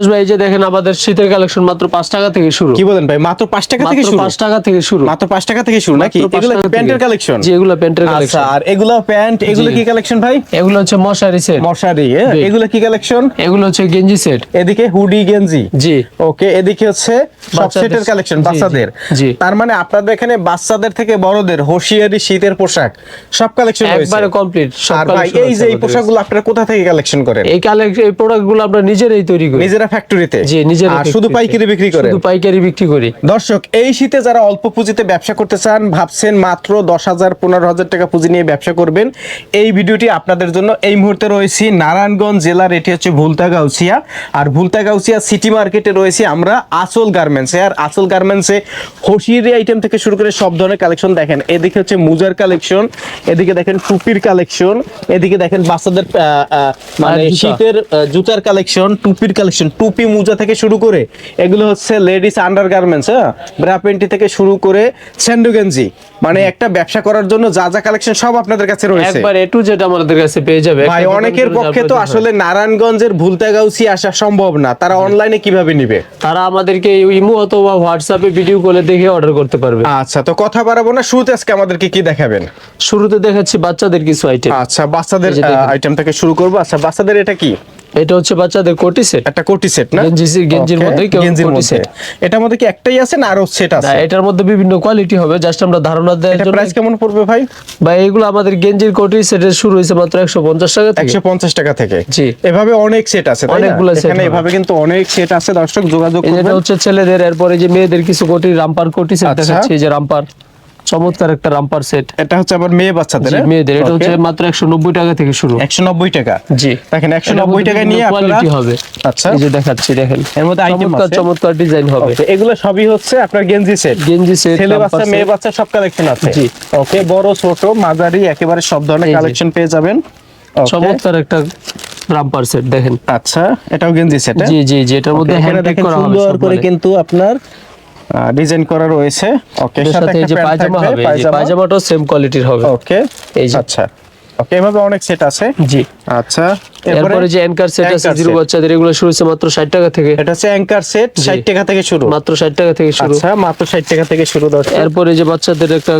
ভাই যে দেখেন আমাদের শীতের কালেকশন মাত্র পাঁচ টাকা থেকে শুরু। কি বলেন ভাই? মাত্র পাঁচ টাকা থেকে শুরু? পাঁচ টাকা থেকে শুরু। মাত্র পাঁচ টাকা থেকে শুরু নাকি? এগুলো প্যান্টের কালেকশন জি এগুলো প্যান্টের আচ্ছা কালেকশন আর এগুলো প্যান্ট এগুলো কি কালেকশন ভাই? এগুলো হচ্ছে মশারি সেট মশারি? এগুলো কি কালেকশন এগুলো হচ্ছে গেঞ্জি সেট এদিকে হুডি গেঞ্জি। জি। ওকে এদিকে হচ্ছে সব সেটের কালেকশন বাচ্চাদের। জি। তার মানে আপনাদের এখানে বাচ্চাদের থেকে বড়দের হোশিয়ারি শীতের পোশাক সব কালেকশন রয়েছে। একবারে কমপ্লিট আর ভাই এই যে এই পোশাকগুলো আপনারা কোথা থেকে কালেকশন করেন? এই কালেকশন এই প্রোডাক্টগুলো আমরা নিজেরাই তৈরি করি। নিজেরা ফ্যাক্টরিতে জি নিজেরা আর শুধু পাইকারি বিক্রি করেন? শুধু পাইকারি বিক্রি করি। দর্শক এই শীতে যারা অল্প পুঁজিতে ব্যবসা করতে চান ভাবছেন মাত্র দশ হাজার পনেরো হাজার টাকা পুঁজি নিয়ে ব্যবসা করবেন এই ভিডিওটি আপনাদের জন্য এই মুহূর্তে রয়েছি নারায়ণগঞ্জ জেলার এটি হচ্ছে ভুলতা গাউসিয়া আর ভুলতা গাউসিয়া সিটি মার্কেটে রয়েছি আমরা আসল গার্মেন্টসে আর আসল গার্মেন্টসে হোশিয়ারি আইটেম থেকে শুরু করে সব ধরনের কালেকশন দেখেন। এদিকে হচ্ছে মুজার কালেকশন এদিকে দেখেন টুপির কালেকশন এদিকে দেখেন বাচ্চাদের মানে শীতের জুতার কালেকশন টুপির কালেকশন টুপি মোজা থেকে শুরু করে এগুলো হচ্ছে লেডিস আন্ডার গার্মেন্টস হ্যাঁ? ব্রা প্যান্টি থেকে শুরু করে স্যান্ডো গেঞ্জি মানে একটা ব্যবসা করার জন্য যা যা কালেকশন সব আপনাদের কাছে রয়েছে। একবার এ টু জেড আমাদের কাছে পেয়ে যাবে। ভাই অনেকের পক্ষে তো আসলে নারায়ণগঞ্জের ভুলতাগাউসি আসা সম্ভব না। তারা অনলাইনে কীভাবে নিবে? তারা আমাদেরকে ইমো অথবা হোয়াটসঅ্যাপে ভিডিও কলে দেখে অর্ডার করতে পারবে। আচ্ছা তো কথা বাড়াবো না। শুরুতে আজকে আমাদেরকে কি দেখাবেন? শুরুতে দেখাচ্ছি বাচ্চাদের কিছু আইটেম আচ্ছা বাচ্চাদের। আইটেম থেকে শুরু করব। আচ্ছা বাচ্চাদের এটা কি? এটা হচ্ছে বাচ্চাদের কোটি সেট একটা কোটি সেট না? গেঞ্জি- গেঞ্জির গেঞ্জির কোটি মধ্যে। এটার মধ্যে কি একটাই আছে না আরও সেট আছে? এটার মধ্যে বিভিন্ন কোয়ালিটি হবে জাস্ট আমরা ধারণা দেওয়ার জন্য প্রাইস কেমন পড়বে ভাই? বা এগুলো আমাদের গেঞ্জির কোটি সেটের শুরু হয়েছে মাত্র একশো পঞ্চাশ টাকা থেকে। একশো পঞ্চাশ টাকা থেকে। জি। এভাবে অনেক সেট আছে অনেকগুলো set এখানে এভাবে কিন্তু অনেক সেট আছে দর্শক যোগাযোগ এই যেটা হচ্ছে ছেলেদের এরপরে যে মেয়েদের কিছু কোটি রামপার কোটি সেট আচ্ছা। দেখাচ্ছি এই যে রামপার। চমৎকার একটা রামপার সেট। এটা হচ্ছে আবার মেয়ে বাচ্চাদের হ্যাঁ? মেয়েদের। এটা হচ্ছে মাত্র একশো নব্বই টাকা থেকে শুরু। একশো নব্বই টাকা। জি। দেখেন একশো এটার নব্বই মধ্যে নিয়ে আপনারা কোয়ালিটি হবে। আচ্ছা। এই যে দেখাচ্ছি দেখেন। এর মধ্যে চমৎকার আছে? চমৎকার ডিজাইন হবে। এগুলো সবই হচ্ছে আপনার গেঞ্জি সেট গেঞ্জি সেট ছেলে বাচ্চা মেয়ে বাচ্চা সব কালেকশন আছে। জি। ওকে বড় ছোট মাঝারি একেবারে সব ধরনের কালেকশন পেয়ে যাবেন। চমৎকার একটা রাম্পার সেট দেখেন। আচ্ছা এটাও গেঞ্জি সেট জি জি জি এটার মধ্যে হ্যান্ড দেখেন করা হবে সুন্দর করে। কিন্তু আপনার ডিজাইন করা রয়েছে। ওকে সাথে এই যে পায়জামা হবে এই পায়জামাটাও সেম কোয়ালিটির হবে। ওকে এই যে। আচ্ছা। ওকে এভাবে অনেক সেট আছে। জি। আচ্ছা এরপরে যে অ্যাঙ্কার সেট আছে জিরো বাচ্চাদের এগুলো শুরু হচ্ছে মাত্র ষাট টাকা থেকে। এটা হচ্ছে অ্যাঙ্কার সেট ষাট 60 টাকা থেকে শুরু। মাত্র ষাট টাকা থেকে শুরু। আচ্ছা মাত্র 60 টাকা থেকে শুরু দর্শক। এরপরে যে বাচ্চাদের একটা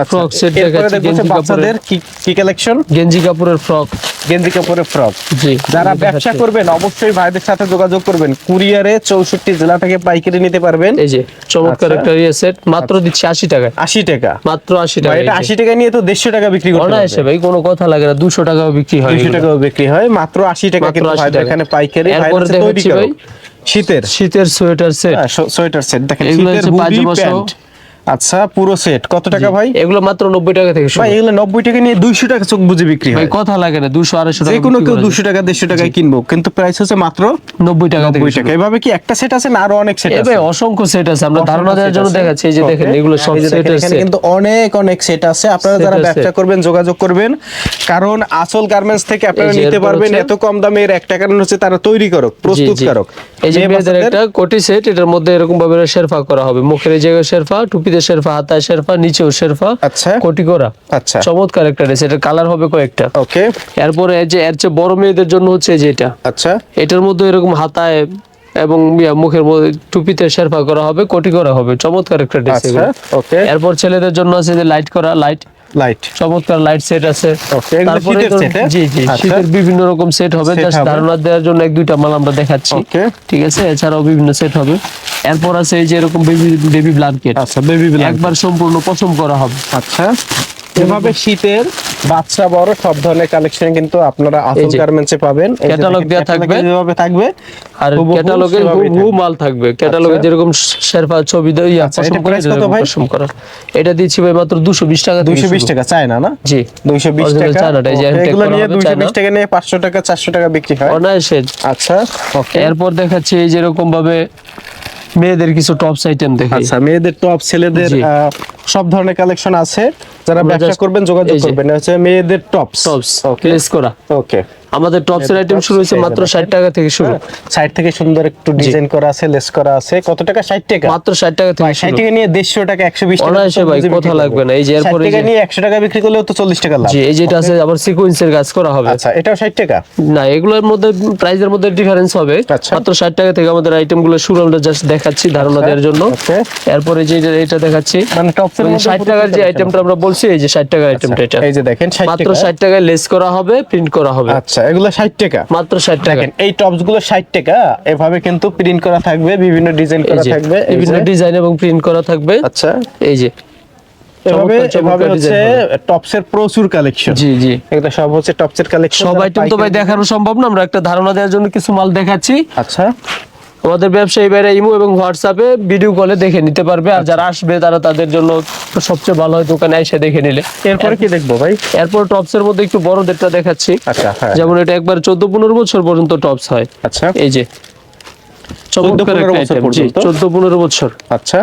আচ্ছা এরপরে দেখাচ্ছি, গেঞ্জি বাচ্চাদের কি কি কালেকশন গেঞ্জি কাপড়ের ফ্রক গেঞ্জি কাপড়ের ফ্রক জি যারা ব্যবসা করবেন অবশ্যই ভাইদের সাথে যোগাযোগ করবেন। কুরিয়ারে চৌষট্টি জেলা থেকে পাইকারি নিতে পারবেন। এই যে চমৎকার আচ্ছা। একটা ইয়ে সেট মাত্র দিচ্ছি আশি টাকায়। আশি টাকা। মাত্র আশি ভাই টাকা এটা আশি টাকা নিয়ে তো দেড়শো টাকা বিক্রি করতে অনায়াসে ভাই কোনো কথা লাগে না দুশো টাকাও বিক্রি হয় দুইশো এগুলো। টাকাও বিক্রি হয় মাত্র আশি টাকা মাত্র কিন্তু 80 এখানে পাইকারি। ভাইদের তৈরি করো। শীতের। শীতের সোয়েটার সেট সোয়েটার সেট দেখেন শীতের হুডি প্যান্ট আচ্ছা পুরো সেট কত টাকা ভাই? এগুলো মাত্র নব্বই টাকা থেকে শুরু। ভাই এগুলো নব্বই টাকা নিয়ে দুইশো টাকা চোখ বুঝে বিক্রি হয়। ভাই কথা লাগে না দুশো আড়াইশো যে টাকা কোনো কেউ করা যায়। দুশো টাকা দেড়শো টাকায় কিনবো। কিন্তু প্রাইস হচ্ছে মাত্র নব্বই টাকা থেকে নব্বই শুরু। টাকা। এভাবে কি একটা সেট আছে না আরও অনেক সেট আছে ভাই অসংখ্য সেট আছে। আমরা ধারণা দেওয়ার জন্য দেখাচ্ছি এই যে দেখেন এগুলো সব সেট আছে কিন্তু অনেক অনেক সেট আছে। আপনারা যারা ব্যবসা করবেন যোগাযোগ করবেন। কারণ আসল গার্মেন্টস থেকে আপনারা নিতে পারবেন এত কম দামে এর একটা কারণ হচ্ছে তারা তৈরি করক প্রস্তুতকারক এই যে একটা কোটি সেট এটার মধ্যে এরকম ভাবে শেরফা করা হবে। মুখের এই জায়গায় শেরফা টুপিতে শেরফা হাতায় শেরফা নিচেও শেরফা আচ্ছা। কোটি করা আচ্ছা। চমৎকার একটা ড্রেস এটার কালার হবে কয়েকটা। ওকে। এরপরে এই যে এর চেয়ে বড় মেয়েদের জন্য হচ্ছে যে এটা। আচ্ছা। এটার মধ্যে এরকম হাতায় এবং মুখের মধ্যে টুপিতে শেরফা করা হবে কোটি করা হবে। চমৎকার একটা ড্রেস আচ্ছা এরপর ছেলেদের জন্য আছে যে লাইট করা লাইট লাইট চমৎকার লাইট সেট আছে। তারপরে হ্যাঁ? জি জি আচ্ছা। শীতের বিভিন্ন রকম সেট হবে। জাস্ট ধারণা দেওয়ার জন্য এক দুইটা মাল আমরা দেখাচ্ছি। ঠিক আছে? এছাড়াও বিভিন্ন সেট হবে। এরপর আছে এই যে এরকম বেবি বেবি ব্ল্যাঙ্কেট আচ্ছা বেবি একবার সম্পূর্ণ পছন্দ করা হবে। আচ্ছা। এভাবে শীতের বাচ্চা বড় সব ধরনের কালেকশন কিন্তু আপনারা আসল গার্মেন্টসে পাবেন যে দেয়া থাকবে। যেভাবে থাকবে আর ক্যাটালগে হু মাল থাকবে ক্যাটালগে আচ্ছা। যেরকম শেরফা ছবি দেয় ইয়া আচ্ছা, পছন্দ এটা করে কত ভাই? পছন্দ করা এটা দিচ্ছি ভাই মাত্র 220 টাকা থেকে দুইশো বিশ শুরু। টাকা চায় না না জি দুইশো বিশ Original টাকা এই যে এগুলো নিয়ে হবে দুইশো চায়না। বিশ টাকা নিয়ে পাঁচশো টাকা চারশো টাকা বিক্রি হয় অনায়াসে আচ্ছা ওকে এরপর দেখাচ্ছি এই যেরকম ভাবে মেয়েদের কিছু টপস আইটেম দেখি। আচ্ছা মেয়েদের টপ ছেলেদের সব ধরনের কালেকশন আছে। যারা ব্যবসা করবেন যোগাযোগ করবেন হচ্ছে মেয়েদের টপস টপস ওকে প্লেস করা। ওকে আমাদের টপসের আইটেম শুরু হয়েছে মাত্র ষাট টাকা থেকে শুরু। সাইড থেকে সুন্দর একটু ডিজাইন করা আছে লেস করা আছে। কত টাকা? ষাট টাকা। মাত্র ষাট টাকা থেকে ষাট শুরু। টাকা নিয়ে দেড়শো টাকা একশো বিশ টাকা অনায়াসে ভাই, কথা লাগবে না। এই যে এরপরে 60 টাকা নিয়ে একশো টাকা বিক্রি করলেও তো চল্লিশ টাকা লাভ। জি এই যেটা আছে আবার সিকোয়েন্সের কাজ করা হবে। আচ্ছা এটাও ষাট টাকা? না এগুলোর মধ্যে প্রাইসের মধ্যে ডিফারেন্স হবে। আচ্ছা। মাত্র ষাট টাকা থেকে আমাদের আইটেমগুলো শুরু আমরা জাস্ট দেখাচ্ছি ধারণা দেওয়ার জন্য। এরপরে যে এটা- দেখাচ্ছি। মানে টপসের মধ্যে ষাট পুরো টাকার যে আইটেমটা আমরা বলছি এই যে ষাট টাকার আইটেমটা এটা। এই যে দেখেন ষাট মাত্র টাকা। ষাট টাকায় লেস করা হবে প্রিন্ট করা হবে। আচ্ছা এগুলো ষাট টাকা। মাত্র ষাট টাকা। এই টপসগুলো ষাট টাকা এভাবে কিন্তু প্রিন্ট করা থাকবে বিভিন্ন ডিজাইন করা থাকবে বিভিন্ন ডিজাইন এবং প্রিন্ট করা থাকবে। আচ্ছা। এই যে এভাবে চমৎকার চমৎকার এভাবে হচ্ছে টপসের প্রচুর কালেকশন জি জি। সব হচ্ছে টপসের কালেকশন সব আইটেম তো ভাই দেখানো সম্ভব না আমরা একটা ধারণা দেওয়ার জন্য কিছু মাল দেখাচ্ছি। আচ্ছা। আমাদের ব্যবসায়ী বাইরে ইমো এবং হোয়াটসঅ্যাপে ভিডিও কলে দেখে নিতে পারবে। আর যারা আসবে তারা তাদের জন্য সবচেয়ে ভালো হয় দোকানে এসে দেখে নিলে। এরপরে কি দেখব ভাই? এরপর টপস এর মধ্যে একটু বড় বড়দেরটা দেখাচ্ছি। আচ্ছা হ্যাঁ। যেমন এটা একবার চোদ্দ পনেরো বছর পর্যন্ত টপস হয়। আচ্ছা। এই যে। 14 একটা বছর পর্যন্ত? আচ্ছা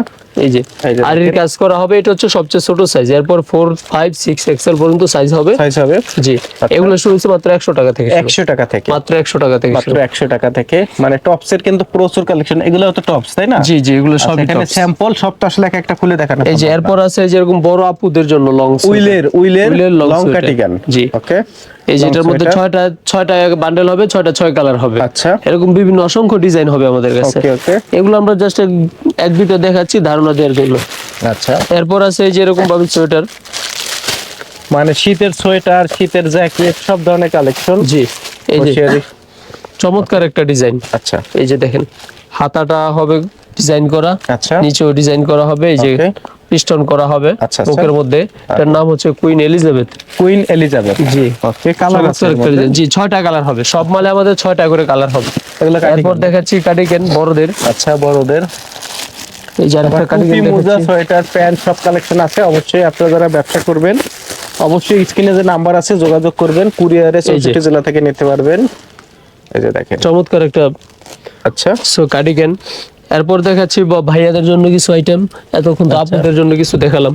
এই যে আরির দেখেন। কাজ করা হবে এটা হচ্ছে সবচেয়ে ছোট সাইজ এরপর ফোর ফাইভ সিক্স এক্সেল পর্যন্ত সাইজ হবে। সাইজ হবে। জি এগুলো শুরু হচ্ছে মাত্র একশো টাকা থেকে শুরু। একশো টাকা থেকে। মাত্র একশো টাকা থেকে মাত্র শুরু। একশো টাকা থেকে। মানে টপসের কিন্তু প্রচুর কালেকশন এগুলো তো টপস তাই না? জি জি এগুলো আচ্ছা, সবই এখানে স্যাম্পল সব তো আসলে এক একটা খুলে দেখানো এই যে। এরপর আছে যেরকম বড় আপুদের জন্য লং উইলের উইলের লং কাটিগান জি। ওকে এই যে এটার মধ্যে ছয়টা ছয়টা বান্ডেল হবে ছয়টা ছয় কালার হবে। আচ্ছা। এরকম বিভিন্ন অসংখ্য ডিজাইন হবে আমাদের কাছে। ওকে এগুলো আমরা জাস্ট এক দুটো দেখাচ্ছি ধারণা দেওয়ার জন্য। আচ্ছা। এরপর আছে এই যে এরকম ভাবে সোয়েটার। মানে শীতের সোয়েটার শীতের জ্যাকেট সব ধরনের কালেকশন। জি এই যে। চমৎকার একটা ডিজাইন। আচ্ছা। এই যে দেখেন। হাতাটা হবে ডিজাইন করা আচ্ছা। নিচেও ডিজাইন করা হবে এই যে পিস্টন করা হবে আচ্ছা, আচ্ছা। বুকের মধ্যে। এটার নাম হচ্ছে কুইন এলিজাবেথ কুইন এলিজাবেথ জি। Okay colour. জি ছয়টা কালার হবে। সব মালে আমাদের ছয়টা করে কালার হবে। এগুলো এরপর দেখাচ্ছি কার্ডিগান বড়দের। আচ্ছা বড়দের। এই যে আরেকটা টুপি কার্ডিগান মোজা সোয়েটার প্যান্ট সব কালেকশন আছে। অবশ্যই আপনারা যারা ব্যবসা করবেন অবশ্যই স্ক্রিনে যে নাম্বার আছে যোগাযোগ করবেন। কুরিয়ারে চৌষট্টি জেলা থেকে নিতে পারবেন। এই যে দেখেন। চমৎকার একটা আচ্ছা। সো কার্ডিগান এরপর দেখাচ্ছি ভাইয়াদের জন্য কিছু আইটেম এতক্ষণ তো আপনাদের জন্য কিছু দেখালাম।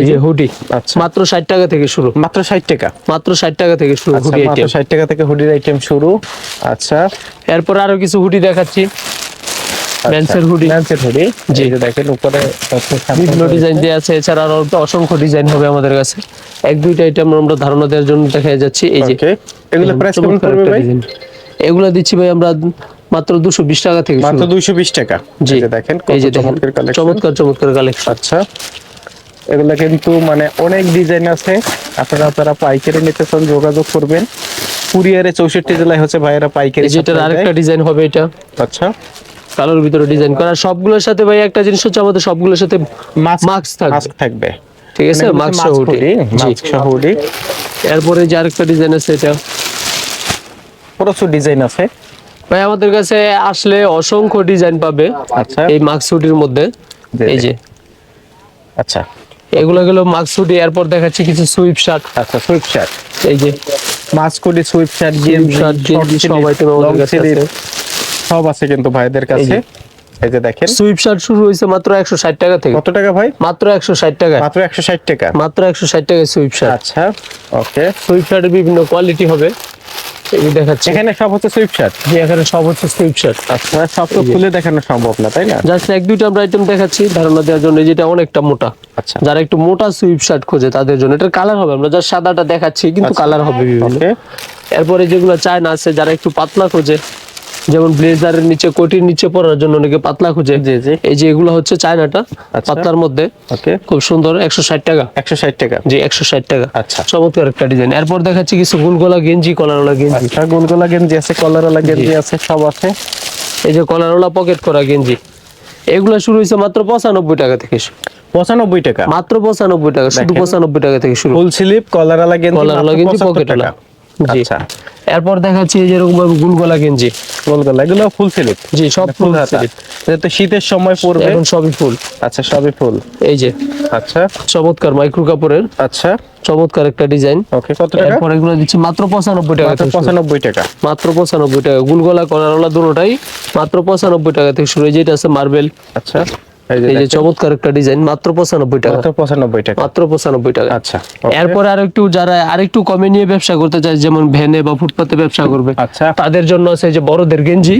এই যে হুডি আচ্ছা। মাত্র ষাট টাকা থেকে শুরু। মাত্র ষাট টাকা। মাত্র ষাট টাকা থেকে শুরু আচ্ছা হুডি আইটেম ষাট টাকা থেকে হুডির আইটেম শুরু। আচ্ছা। এরপর আরও কিছু হুডি দেখাচ্ছি। ম্যান্সের হুডি ম্যানসের হুডি জি। জি দেখেন উপরে বিভিন্ন ডিজাইন দেওয়া আছে। এছাড়া আরও অসংখ্য ডিজাইন হবে আমাদের কাছে। এক দুইটা আইটেম আমরা ধারণা দেওয়ার জন্য দেখা যাচ্ছে। এই যে এগুলো প্রাইস কেমন পড়বে ভাই? এগুলো দিচ্ছি ভাই আমরা মাত্র দুশো বিশ টাকা থেকে মাত্র শুরু। দুইশো বিশ টাকা। জি। দেখেন এই যে চমৎকার কালেকশন চমৎকার চমৎকার কালেকশন আচ্ছা। এগুলা কিন্তু মানে অনেক ডিজাইন আছে। আপনারা আপনারা পাইকারি নিতে চান যোগাযোগ করবেন। কুরিয়ারে চৌষট্টি জেলায় হচ্ছে ভাইয়েরা পাইকারি যেটার আরেকটা ডিজাইন হবে এটা। আচ্ছা। কালোর ভিতরে ডিজাইন করা। সবগুলোর সাথে ভাই একটা জিনিস হচ্ছে আমাদের সবগুলোর সাথে মাস্ক মাস্ক থাকবে। মাস্ক থাকবে। ঠিক আছে? মাস্ক সহ হুডি mask সহ hoodie। এরপরে যে আরেকটা ডিজাইন আছে এটা। প্রচুর ডিজাইন আছে। ভাই আমাদের কাছে আসলে অসংখ্য ডিজাইন পাবে আচ্ছা। এই মাস্ক হুডির মধ্যে। এই যে। আচ্ছা। এগুলো গেল হুডি এরপর দেখাচ্ছি কিছু সুইপ শার্ট আচ্ছা সুইপ শার্ট এই যে। Mask hoodie sweatshirt Sweep shirt, গেঞ্জি সব item আমাদের কাছে আছে। সব আছে কিন্তু ভাইদের কাছে। এই যে দেখেন। সুইপ শার্ট শুরু হয়েছে মাত্র একশো ষাট টাকা থেকে। কত টাকা ভাই? মাত্র একশো ষাট টাকা। মাত্র একশো ষাট টাকা। মাত্র একশো ষাট টাকা সুইপ শার্ট আচ্ছা ওকে সুইপ শার্টের বিভিন্ন কোয়ালিটি হবে। এই দেখাচ্ছি। এখানে সব হচ্ছে সুইপ শার্ট যে এখানে সব হচ্ছে সুইপ শার্ট আচ্ছা সব তো খুলে দেখানো সম্ভব না তাই না? জাস্ট এক দুইটা আমরা আইটেম দেখাচ্ছি ধারণা দেওয়ার জন্য। যেটা অনেকটা মোটা। আচ্ছা। যারা একটু মোটা সুইপ শার্ট খোঁজে তাদের জন্য এটার কালার হবে। আমরা জাস্ট সাদাটা দেখাচ্ছি কিন্তু কালার হবে বিভিন্ন। ওকে এরপরে যেগুলো চায় না আছে যারা একটু পাতলা খোঁজে যেমন ব্লেজারের নিচে কোটির নিচে পরার জন্য অনেকে পাতলা খোঁজে। এই যে এগুলো হচ্ছে চায়নাটা আচ্ছা। পাতলার মধ্যে। খুব সুন্দর একশো ষাট টাকা। একশো ষাট টাকা। জি একশো ষাট টাকা। আচ্ছা। চমৎকার একটা ডিজাইন। এরপর দেখাচ্ছি কিছু গুলগোলা গেঞ্জি কলারওয়ালা গেঞ্জি। আচ্ছা গোলগোলা গেঞ্জি আছে কলারওয়ালা গেঞ্জি আছে সব আছে। এই যে কলারওয়ালা পকেট করা গেঞ্জি। এগুলো শুরু হয়েছে মাত্র পঁচানব্বই টাকা থেকে। পঁচানব্বই টাকা। মাত্র পঁচানব্বই টাকা শুধু পঁচানব্বই টাকা থেকে শুরু। ফুল স্লিপ কলারওয়ালা গেঞ্জি কলারওয়ালা গেঞ্জি 75 পকেট টাকা। আচ্ছা। এরপর দেখাচ্ছি যেরকম ভাবে গুলগোলা গেঞ্জি। গোলগোলা এগুলো ফুল স্লিপ। জি সব ফুল হাতা। sleeve। শীতের সময় পড়বে এখন সবই ফুল। আচ্ছা সবই ফুল। এই যে। আচ্ছা। চমৎকার মাইক্রো কাপড়ের। আচ্ছা। চমৎকার একটা ডিজাইন। ওকে কত টাকা? এরপর এগুলো দিচ্ছি মাত্র পঁচানব্বই টাকা মাত্র থেকে শুরু। পঁচানব্বই টাকা। মাত্র পঁচানব্বই টাকা। গুলগোলা কলারওয়ালা দুটোটাই মাত্র পঁচানব্বই টাকা থেকে শুরু। যেটা আছে মার্বেল। আচ্ছা। এই যে। চমৎকার একটা ডিজাইন মাত্র পঁচানব্বই টাকা। মাত্র পঁচানব্বই টাকা। মাত্র পঁচানব্বই টাকা। আচ্ছা। এরপরে আরেকটু যারা আরেকটু কমে নিয়ে ব্যবসা করতে চায় যেমন ভ্যানে বা ফুটপাতে ব্যবসা করবে আচ্ছা। তাদের জন্য আছে যে বড়দের গেঞ্জি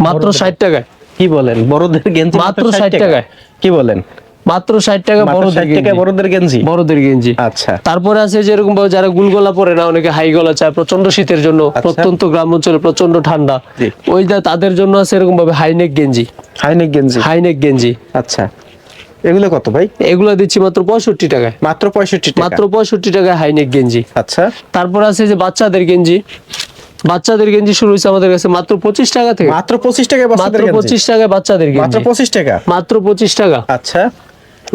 মাত্র ষাট টাকায়। কি বলেন? বড়দের গেঞ্জি মাত্র 60 টাকায়। কি বলেন? মাত্র ষাট টাকা বড়দের 60 টাকায় গেঞ্জি। বড়দের গেঞ্জি? বড়দের গেঞ্জি। আচ্ছা। তারপরে আছে যেরকম যারা গুলগলা পরে না অনেকে হাই গলা চায় প্রচণ্ড শীতের জন্য প্রত্যন্ত গ্রাম অঞ্চলে প্রচণ্ড ঠান্ডা। আচ্ছা। ওই যা তাদের জন্য আছে এরকম ভাবে হাইনেক গেঞ্জি। হাইনেক গেঞ্জি? হাইনেক গেঞ্জি। আচ্ছা। এগুলো কত ভাই? এগুলো দিচ্ছি মাত্র পঁয়ষট্টি টাকায়। মাত্র পঁয়ষট্টি মাত্র পঁয়ষট্টি টাকায় হাইনেক গেঞ্জি। আচ্ছা। তারপর আছে যে বাচ্চাদের গেঞ্জি। বাচ্চাদের গেঞ্জি শুরু হয়েছে আমাদের কাছে মাত্র পঁচিশ টাকা থেকে। মাত্র পঁচিশ টাকা মাত্র পঁচিশ টাকা বাচ্চাদের মাত্র পঁচিশ টাকা? মাত্র পঁচিশ টাকা। আচ্ছা।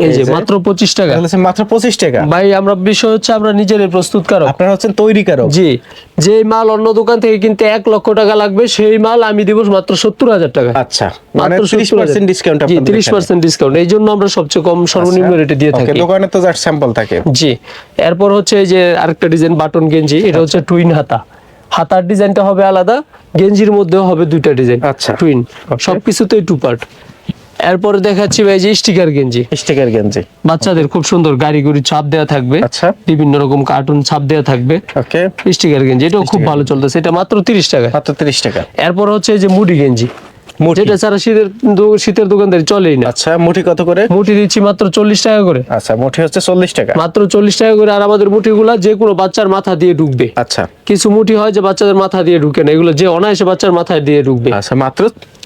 এই যে মাত্র পঁচিশ টাকা। মাত্র পঁচিশ টাকা। ভাই আমরা বিষয় হচ্ছে আমরা নিজেরাই প্রস্তুতকারক আপনারা হচ্ছেন তৈরিকারক। জি যে মাল অন্য দোকান থেকে কিনতে এক লক্ষ টাকা লাগবে সেই মাল আমি দিব মাত্র সত্তর হাজার টাকা। আচ্ছা মানে মাত্র ত্রিশ 70,000 পার্সেন্ট ডিসকাউন্ট জি তিরিশ পার্সেন্ট ডিসকাউন্ট এই জন্য আমরা সবচেয়ে কম সর্বনিম্ন রেটে দিয়ে ওকে থাকি। দোকানে তো স্যাম্পল থাকে। জি এরপর হচ্ছে এই যে আরেকটা ডিজাইন বাটন গেঞ্জি এটা হচ্ছে টুইন হাতা। হাতার ডিজাইনটা হবে আলাদা গেঞ্জির মধ্যেও হবে দুইটা ডিজাইন আচ্ছা। টুইন. সবকিছুতেই টু পার্ট এরপরে দেখাচ্ছি ভাই যে স্টিকার গেঞ্জি। স্টিকার গেঞ্জি। বাচ্চাদের খুব সুন্দর গাড়ি গুড়ি ছাপ দেওয়া থাকবে। আচ্ছা। বিভিন্ন রকম কার্টুন ছাপ দেওয়া থাকবে। ওকে। স্টিকার গেঞ্জি এটাও খুব ভালো চলতেছে। এটা মাত্র তিরিশ টাকা। মাত্র তিরিশ টাকা। এরপর হচ্ছে যে মুডি গেঞ্জি। যেটা ছাড়া শীতের শীতের দোকানদারি চলেই না। আচ্ছা মুঠি কত করে? মুঠি দিচ্ছি মাত্র চল্লিশ টাকা করে। আচ্ছা মুঠি হচ্ছে চল্লিশ টাকা। মাত্র চল্লিশ টাকা করে আর আমাদের মুঠিগুলা যে কোনো বাচ্চার মাথা দিয়ে ঢুকবে। আচ্ছা। কিছু মুঠি হয় যে বাচ্চাদের মাথা দিয়ে ঢুকে না এগুলো যে অনায়াসে বাচ্চার মাথায় দিয়ে ঢুকবে। আচ্ছা মাত্র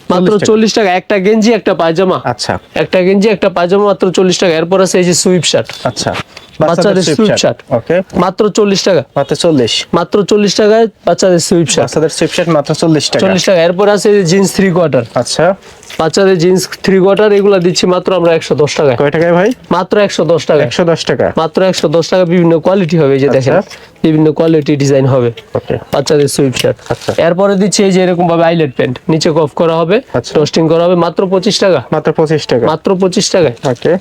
মাত্র চল্লিশ টাকা। একটা গেঞ্জি একটা পায়জামা। আচ্ছা। একটা গেঞ্জি একটা পায়জামা মাত্র চল্লিশ টাকা। এরপর আছে এই যে সুইপ শার্ট। আচ্ছা। বাচ্চাদের সুইপ শার্ট ওকে মাত্র চল্লিশ টাকা। মাত্র চল্লিশ। মাত্র চল্লিশ টাকায় বাচ্চাদের সুইপ শার্ট বাচ্চাদের সুইপ শার্ট মাত্র চল্লিশ টাকা। চল্লিশ টাকা। এরপর আছে জিন্স থ্রি কোয়ার্টার আচ্ছা। বাচ্চাদের জিন্স থ্রি কোয়ার্টার এগুলো দিচ্ছি মাত্র আমরা একশো দশ টাকায়। কয় টাকায় ভাই? মাত্র একশো দশ টাকা একশো দশ টাকা। মাত্র একশো দশ টাকা বিভিন্ন কোয়ালিটি হবে এই যে দেখেন। আচ্ছা। বিভিন্ন কোয়ালিটি ডিজাইন হবে ওকে বাচ্চাদের সুইপ শার্ট আচ্ছা। এরপরে দিচ্ছি এই যে এরকম ভাবে আইলেট প্যান্ট নিচে কফ করা হবে আচ্ছা। টোস্টিং করা হবে মাত্র পঁচিশ টাকা। মাত্র পঁচিশ টাকা। মাত্র পঁচিশ টাকায়। ওকে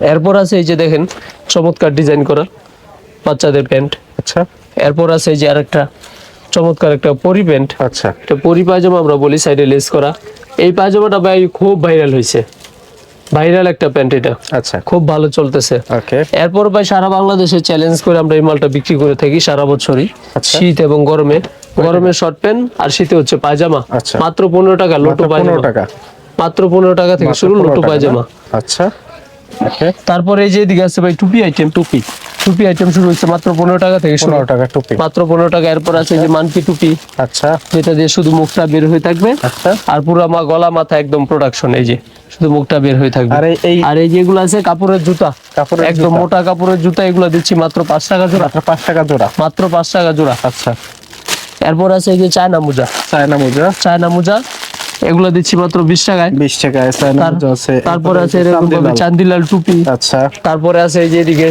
এরপর আছে এই যে দেখেন চমৎকার ডিজাইন করা বাচ্চাদের প্যান্ট। আচ্ছা। এরপর আছে এই যে আরেকটা চমৎকার একটা পরি প্যান্ট। আচ্ছা। এটা পরি পায়জামা আমরা বলি সাইডে লেস করা। এই পায়জামাটা ভাই খুব ভাইরাল হয়েছে। ভাইরাল একটা প্যান্ট এটা। আচ্ছা। খুব ভালো চলতেছে। ওকে এরপর ভাই সারা বাংলাদেশে চ্যালেঞ্জ করে আমরা এই মালটা বিক্রি করে থাকি সারা বছরই। আচ্ছা। শীত এবং গরমে। গরমে শর্ট প্যান্ট আর শীতে হচ্ছে পায়জামা। আচ্ছা। মাত্র পনেরো টাকা লোটো পায়জামা। টাকা। মাত্র পনেরো টাকা থেকে শুরু 15 লোটো পায়জামা। আচ্ছা। তারপরে এই যে এদিকে আছে ভাই টুপি আইটেম টুপি। টুপি আইটেম শুরু হচ্ছে মাত্র পনেরো টাকা থেকে পনেরো টাকা টুপি। মাত্র পনেরো টাকা। এরপর আছে যে মানকি টুপি। আচ্ছা। যেটা দিয়ে শুধু মুখটা বের হয়ে থাকবে। আচ্ছা। আর পুরো মা গলা মাথা একদম প্রোডাকশন এই যে শুধু মুখটা বের হয়ে থাকবে। আর এই- এই আর এই যেগুলো আছে কাপড়ের জুতা। কাপড়ের একদম মোটা কাপড়ের জুতা এগুলো দিচ্ছি মাত্র পাঁচ টাকা জোড়া। পাঁচ টাকা জোড়া। মাত্র পাঁচ টাকা জোড়া। আচ্ছা। এরপর আছে এই যে চায়না মোজা। চায়না মোজা। চায়না মোজা। এগুলো দিচ্ছি মাত্র বিশ টাকায়। বিশ টাকায় আছে তারপরে আছে এরকম চান্দিলাল। টুপি। আচ্ছা। তারপরে আছে এই যে এদিকে।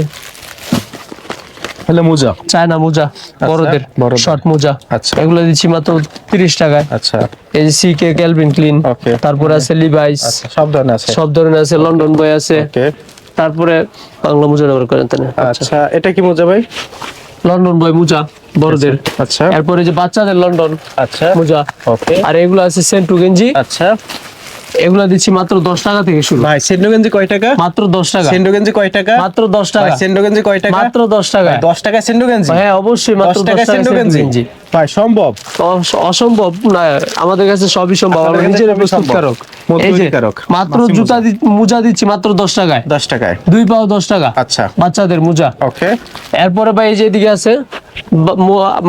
হলো মোজা। চায়না মোজা বড়দের বড়দের। শর্ট মোজা। আচ্ছা। এগুলো দিচ্ছি মাত্র তিরিশ টাকায়। আচ্ছা। এই ক্যালভিন ক্লিন. তারপরে আছে লিভাইস আচ্ছা সব ধরনের আছে। সব ধরনের আছে লন্ডন বয় আছে। তারপরে বাংলা মোজা ব্যবহার করেন আচ্ছা এটা কি মোজা ভাই? লন্ডন বয় মোজা। বড়দের। আচ্ছা। এরপরে যে বাচ্চাদের লন্ডন। আচ্ছা। মোজা। ওকে। আর এগুলো আছে সেন্টু গেঞ্জি। আচ্ছা। এগুলা দিচ্ছি মাত্র দশ টাকা থেকে শুরু। ভাই সেন্ডো গেঞ্জি কয় টাকা? মাত্র দশ টাকা। সেন্ডো গেঞ্জি কয় টাকা? মাত্র দশ টাকা। সেন্ডো গেঞ্জি কয় টাকা? মাত্র দশ টাকা। দশ টাকা সেন্ডো গেঞ্জি? হ্যাঁ অবশ্যই মাত্র দশ টাকা সেন্ডো গেঞ্জি। গেঞ্জি। ভাই সম্ভব? অসম্ভব না আমাদের কাছে সবই সম্ভব আমরা নিজেরা প্রস্তুতকারক। সম্ভব। এই যে মাত্র জুতা মোজা দিচ্ছি মাত্র দশ টাকায়। দশ টাকায়। দুই পাও দশ টাকা। আচ্ছা। বাচ্চাদের মোজা। ওকে। এরপরে ভাই এই যে এদিকে আছে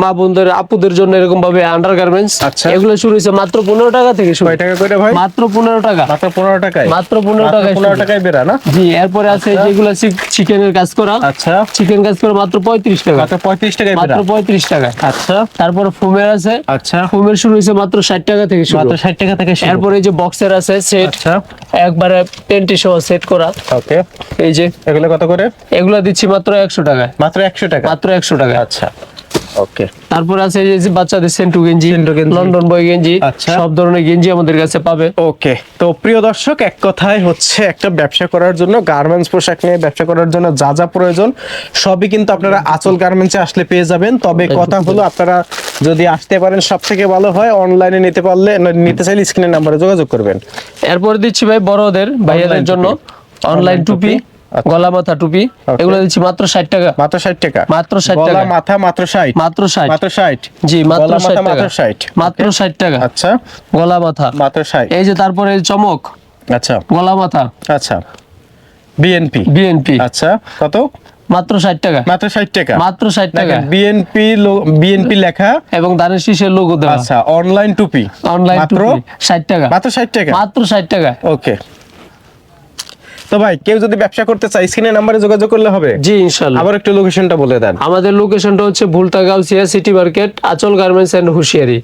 মা বোনদের আপুদের জন্য এরকম ভাবে আন্ডার গার্মেন্টস আচ্ছা। এগুলো শুরু হয়েছে মাত্র পনেরো টাকা থেকে শুরু। টাকা করে ভাই? মাত্র পনেরো টাকা। মাত্র পনেরো টাকায়? মাত্র পনেরো টাকায় পনেরো। টাকায় বেরা না? জি এরপরে আছে যেগুলো চিকেনের কাজ করা। আচ্ছা। চিকেন কাজ করা মাত্র পঁয়ত্রিশ টাকা। মাত্র পঁয়ত্রিশ টাকায় বেরা মাত্র পঁয়ত্রিশ টাকা আচ্ছা। তারপরে ফোমের আছে। আচ্ছা। ফোমের শুরু হয়েছে মাত্র ষাট টাকা থেকে শুরু। মাত্র ষাট টাকা থেকে শুরু। এরপরে এই যে বক্সের আছে সেট আচ্ছা। একবারে পেন্টি সহ সেট করা। ওকে এই যে। এগুলো কত করে? এগুলো দিচ্ছি মাত্র একশো টাকায়। মাত্র একশো টাকা? মাত্র একশো টাকা আচ্ছা। ওকে তারপর আছে এই যে বাচ্চাদের সেন্টু গেঞ্জি। লন্ডন বয় গেঞ্জি। আচ্ছা। সব ধরনের গেঞ্জি আমাদের কাছে পাবে। ওকে তো প্রিয় দর্শক এক কথায় হচ্ছে একটা ব্যবসা করার জন্য গার্মেন্টস পোশাক নিয়ে ব্যবসা করার জন্য যা যা প্রয়োজন সবই কিন্তু আপনারা আচল গার্মেন্টসে আসলে পেয়ে যাবেন। তবে কথা হলো আপনারা যদি আসতে পারেন সব থেকে ভালো হয় অনলাইনে নিতে পারলে নিতে চাইলে স্ক্রিনের নাম্বারে যোগাযোগ করবেন। এরপর দিচ্ছি ভাই বড়দের ভাইয়াদের জন্য। অনলাইন টুপি। গলা মাথা টুপি। এগুলো দিচ্ছি মাত্র ষাট টাকা। মাত্র ষাট টাকা? মাত্র 60 গলা টাকা। মাথা মাত্র ষাট? মাত্র ষাট। মাত্র ষাট? জি মাত্র ষাট মাত্র ষাট? মাত্র ষাট টাকা। আচ্ছা। গলা মাথা মাত্র ষাট। এই যে তারপরে চমক। আচ্ছা। গলা মাথা আচ্ছা বিএনপি বিএনপি আচ্ছা। কত? মাত্র ষাট টাকা। মাত্র ষাট টাকা। মাত্র ষাট টাকা। বিএনপি বিএনপি লেখা। এবং দানের শীষের লোগো দেওয়া। আচ্ছা অনলাইন টুপি। অনলাইন মাত্র ষাট টাকা। মাত্র ষাট টাকা। মাত্র ষাট টাকা। ওকে। তো ভাই কেউ যদি ব্যবসা করতে চায় স্ক্রিনের নাম্বারে যোগাযোগ করলে হবে? জি ইনশাল্লাহ আবার একটু লোকেশনটা বলে দেন। আমাদের লোকেশনটা হচ্ছে Bhulta Gausia city market Achol garments and hosiery.